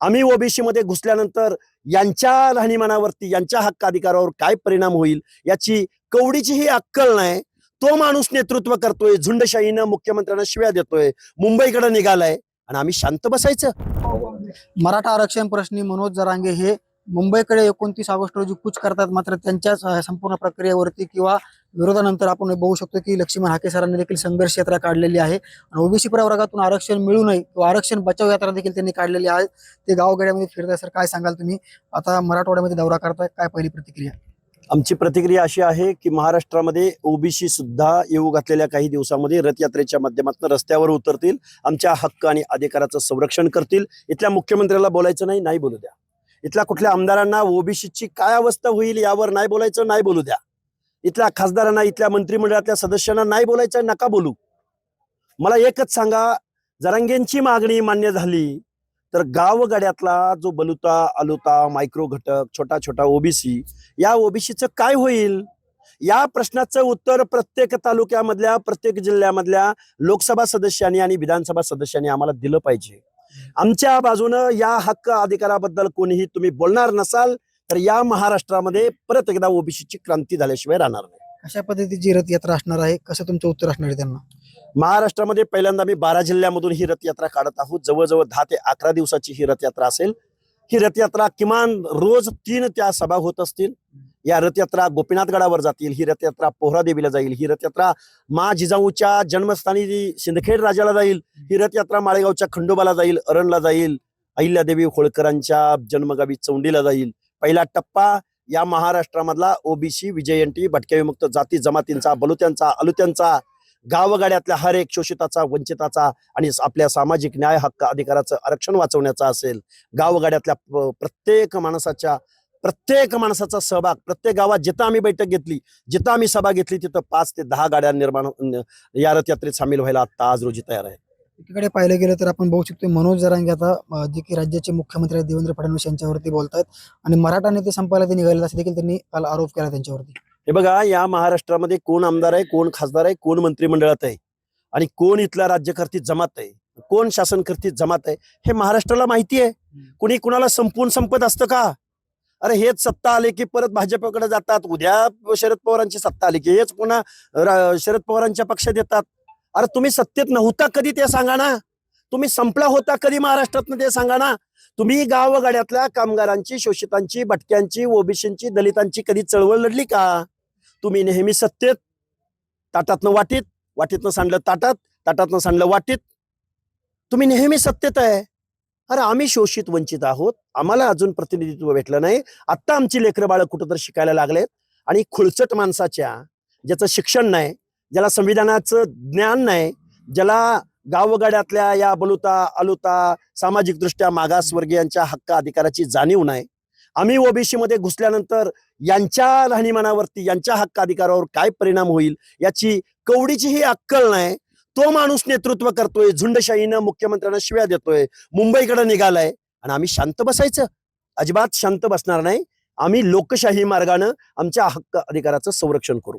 आम्ही ओबीसी मध्ये घुसल्यानंतर यांच्या राहणीमानावरती यांच्या हक्क अधिकारावर काय परिणाम होईल याची कवडीचीही अक्कल नाही. तो माणूस नेतृत्व करतोय झुंडशाहीनं मुख्यमंत्र्यांना शिव्या देतोय मुंबईकडे निघालाय आणि आम्ही शांत बसायचं. मराठा आरक्षण प्रश्नी मनोज जरांगे हे मुंबईकडे एकोणतीस ऑगस्ट रोजी कूच करतात मात्र त्यांच्या संपूर्ण प्रक्रियेवरती किंवा विरोधानंतर आपण बघू शकतो की लक्ष्मण हाके सरांनी देखील संघर्ष यात्रा काढलेली आहे. आणि ओबीसी प्रवर्गातून आरक्षण मिळू नये किंवा आरक्षण बचाव यात्रा देखील त्यांनी काढलेली आहे. ते गावगाड्यामध्ये फिरताय. सर काय सांगाल तुम्ही? आता मराठवाड्यामध्ये दौरा करताय. काय पहिली प्रतिक्रिया? आमची प्रतिक्रिया अशी आहे की महाराष्ट्रामध्ये ओबीसी सुद्धा येऊ घातलेल्या काही दिवसामध्ये रथयात्रेच्या माध्यमातून रस्त्यावर उतरतील आमच्या हक्क आणि अधिकाराचं संरक्षण करतील. इथल्या मुख्यमंत्र्याला बोलायचं नाही नाही बोलू द्या. इथल्या कुठल्या आमदारांना ओबीसीची काय अवस्था होईल यावर नाही बोलायचं नाही बोलू द्या. इथल्या खासदारांना इथल्या मंत्रिमंडळातल्या सदस्यांना नाही बोलायचं नका बोलू. मला एकच सांगा जरांगेंची मागणी मान्य झाली तर गावगाड्यातला जो बलुता अलुता मायक्रो घटक छोटा छोटा ओबीसी या ओबीसीचं काय होईल? या प्रश्नाचं उत्तर प्रत्येक तालुक्यामधल्या प्रत्येक जिल्ह्यामधल्या लोकसभा सदस्यांनी आणि विधानसभा सदस्यांनी आम्हाला दिलं पाहिजे. आमच्या बाजूनं या हक्क अधिकाराबद्दल कोणीही तुम्ही बोलणार नसाल तर या महाराष्ट्रामध्ये परत एकदा ओबीसीची क्रांती झाल्याशिवाय राहणार नाही. कशा पद्धतीची रथयात्रा असणार आहे? कसं तुमचं उत्तर असणार आहे त्यांना? महाराष्ट्रामध्ये पहिल्यांदा आम्ही बारा जिल्ह्यामधून ही रथयात्रा काढत आहोत. जवळजवळ दहा ते अकरा दिवसाची ही रथयात्रा असेल. ही रथयात्रा किमान रोज तीन त्या सभा होत असतील. या रथयात्रा गोपीनाथगडावर जातील ही रथयात्रा पोहरा देवीला जाईल ही रथयात्रा मा जिजाऊच्या जन्मस्थानी सिंदखेड राजाला जाईल ही रथयात्रा माळेगावच्या खंडोबाला जाईल अरणला जाईल अहिल्यादेवी होळकरांच्या जन्मगावी चौंडीला जाईल पहिला टप्पा या महाराष्ट्रामधला ओबीसी विजयंटी भटक्या विमुक्त जाती जमातींचा बलुत्यांचा अलुत्यांचा गावगाड्यातल्या हर एक शोषिताचा वंचिताचा आणि आपल्या सामाजिक न्याय हक्क अधिकाराचं आरक्षण वाचवण्याचा असेल. गावगाड्यातल्या प्रत्येक माणसाच्या प्रत्येक माणसाचा सहभाग प्रत्येक गावात जिथं आम्ही बैठक घेतली जिथं आम्ही सभा घेतली तिथं पाच ते दहा गाड्या निर्माण या रथयात्रेत सामील व्हायला आता आज रोजी तयार आहे एकीकडे पाहिलं गेलं तर आपण बघू शकतो मनोज जरांगे आता जे की राज्याचे मुख्यमंत्री आहेत देवेंद्र फडणवीस यांच्यावरती बोलतात आणि मराठा नेते संपायला ते निघालेले असं देखील त्यांनी काल आरोप केला त्यांच्यावरती. हे बघा या महाराष्ट्रामध्ये कोण आमदार आहे कोण खासदार आहे कोण मंत्रिमंडळात आहे? आणि कोण इथला राज्यकर्ती जमात आहे? कोण शासनकर्ती जमात आहे? हे महाराष्ट्राला माहिती आहे. कुणी कुणाला संपून संपत असतं का? अरे हेच सत्ता आले की परत भाजपकडे जातात. उद्या शरद पवारांची सत्ता आली की हेच पुन्हा शरद पवारांच्या पक्षात येतात अरे तुम्ही सत्तेत नव्हता कधी ते सांगा ना. तुम्ही संपला होता कधी महाराष्ट्रातनं ते सांगा ना. तुम्ही गावगाड्यातल्या कामगारांची शोषितांची भटक्यांची ओबीसींची दलितांची कधी चळवळ लढली का? तुम्ही नेहमी सत्तेत ताटातनं वाटीत वाटीतनं सांडलं ताटात ताटातनं सांडलं वाटीत. तुम्ही नेहमी सत्तेत आहे. अरे आम्ही शोषित वंचित आहोत. आम्हाला अजून प्रतिनिधित्व भेटलं नाही. आत्ता आमची लेकरं बाळं कुठंतरी शिकायला लागलेत. आणि खुळचट माणसाच्या ज्याचं शिक्षण नाही ज्याला संविधानाचं ज्ञान नाही ज्याला गावगाड्यातल्या या बलुता अलुता सामाजिक दृष्ट्या मागासवर्गीयांच्या हक्क अधिकाराची जाणीव नाही. आम्ही ओबीसी मध्ये घुसल्यानंतर यांच्या राहणीमानावरती यांच्या हक्क अधिकारावर काय परिणाम होईल याची कवडीचीही अक्कल नाही. तो माणूस नेतृत्व करतोय झुंडशाहीनं मुख्यमंत्र्यांना शिव्या देतोय मुंबईकडे निघालाय आणि आम्ही शांत बसायचं. अजिबात शांत बसणार नाही. आम्ही लोकशाही मार्गानं आमच्या हक्क अधिकाराचं संरक्षण करू.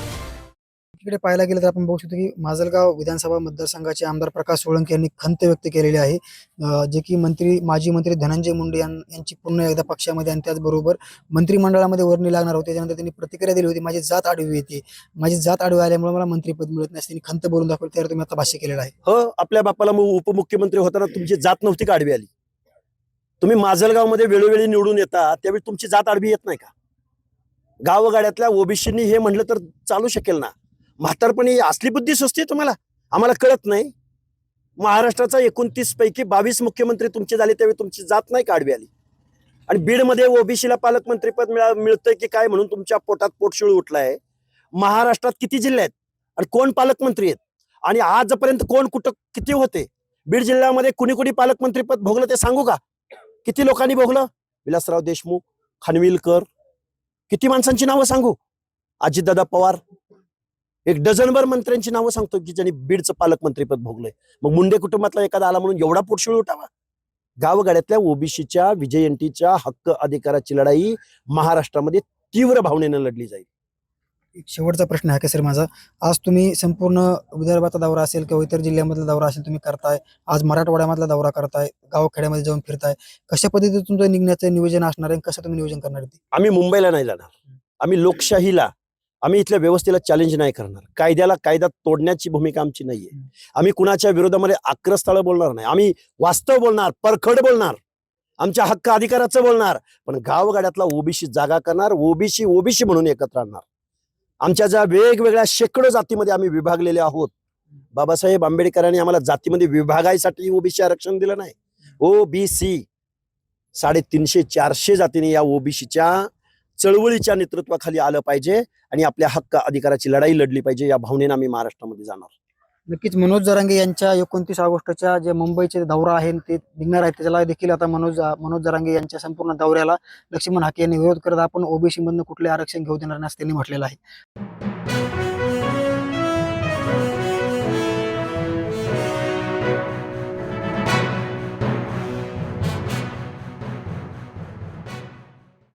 इकडे पाहायला गेलं तर आपण बघू शकतो की माजलगाव विधानसभा मतदारसंघाचे आमदार प्रकाश सोळंके यांनी खंत व्यक्त केलेली आहे. जे की मंत्री माजी मंत्री धनंजय मुंडे यांची पुन्हा एकदा पक्षामध्ये आणि त्याचबरोबर मंत्रिमंडळामध्ये वर्णी लागणार होते. त्यानंतर त्यांनी प्रतिक्रिया दिली होती माझी जात आडवी येते. माझी जात आडवी आल्यामुळे मला मंत्रीपद मिळत नाही. त्यांनी खंत बोलून दाखवली. त्यावर तुम्ही आता भाष्य केलेलं आहे. हो आपल्या बापाला मग उपमुख्यमंत्री होताना तुमची जात नव्हती का आडवी आली? तुम्ही माजलगावमध्ये वेळोवेळी निवडून येता त्यावेळी तुमची जात आडवी येत नाही का? गावगाड्यातल्या ओबीसीनी हे म्हणलं तर चालू शकेल ना? म्हातारपणी असली बुद्धी सुचते तुम्हाला? आम्हाला कळत नाही. महाराष्ट्राचा एकोणतीस पैकी बावीस मुख्यमंत्री तुमचे झाले त्यावेळी तुमची जात नाही काढवी आली? आणि बीडमध्ये ओबीसीला पालकमंत्रीपद मिळा मिळतंय की काय म्हणून तुमच्या पोटात पोटशिळ उठलाय? महाराष्ट्रात किती जिल्हे आहेत? आणि कोण पालकमंत्री आहेत? आणि आजपर्यंत कोण कुठं किती होते? बीड जिल्ह्यामध्ये कुणी कुणी पालकमंत्रीपद भोगलं ते सांगू का? किती लोकांनी भोगलं? विलासराव देशमुख खानविलकर. किती माणसांची नावं सांगू? अजितदादा पवार एक डझनभर मंत्र्यांची नावं सांगतो की ज्यांनी बीडचं पालकमंत्रीपद भोगलंय. मग मुंडे कुटुंबातला एखादा आला म्हणून एवढा पोटशिळ उठावा? गावगाड्यातल्या ओबीसीच्या विजयंतीच्या हक्क अधिकाराची लढाई महाराष्ट्रामध्ये तीव्र भावनेनं लढली जाईल. एक शेवटचा प्रश्न आहे सर माझा? आज तुम्ही संपूर्ण विदर्भाचा दौरा असेल किंवा इतर जिल्ह्यामधला दौरा असेल तुम्ही करताय. आज मराठवाड्यामधला दौरा करताय गावखेड्यामध्ये जाऊन फिरताय. कशा पद्धतीने तुमचं निघण्याचं नियोजन असणार आहे कसं तुम्ही नियोजन करणार? आम्ही मुंबईला नाही जाणार. आम्ही लोकशाहीला आम्ही इथल्या व्यवस्थेला चॅलेंज नाही करणार. कायद्याला कायदा तोडण्याची भूमिका आमची नाहीये. आम्ही कुणाच्या विरोधामध्ये आक्रस्थळ बोलणार नाही. आम्ही वास्तव बोलणार परखड बोलणार. आमच्या हक्क अधिकाराचं बोलणार. पण गावगाड्यातला ओबीसी जागा करणार ओबीसी ओबीसी म्हणून एकत्र आणणार. आमच्या ज्या वेगवेगळ्या शेकडो जातीमध्ये आम्ही विभागलेले आहोत. बाबासाहेब आंबेडकरांनी आम्हाला जातीमध्ये विभागायसाठी ओबीसी आरक्षण दिलं नाही. ओबीसी साडेतीनशे चारशे जातीने या ओबीसीच्या चळवळीच्या नेतृत्वाखाली आलं पाहिजे आणि आपल्या हक्क अधिकाराची लढाई लढली पाहिजे या भावनेनं आम्ही महाराष्ट्रामध्ये जाणार. नक्कीच मनोज जरांगे यांच्या एकोणतीस ऑगस्टच्या जे मुंबईचे दौरा आहे ते निघणार आहे त्याला देखील आता मनोज मनोज जरांगे यांच्या संपूर्ण दौऱ्याला लक्ष्मण हाके यांनी विरोध करत आपण ओबीसी मधनं कुठले आरक्षण घेऊ देणार नाही त्यांनी म्हटलेलं आहे.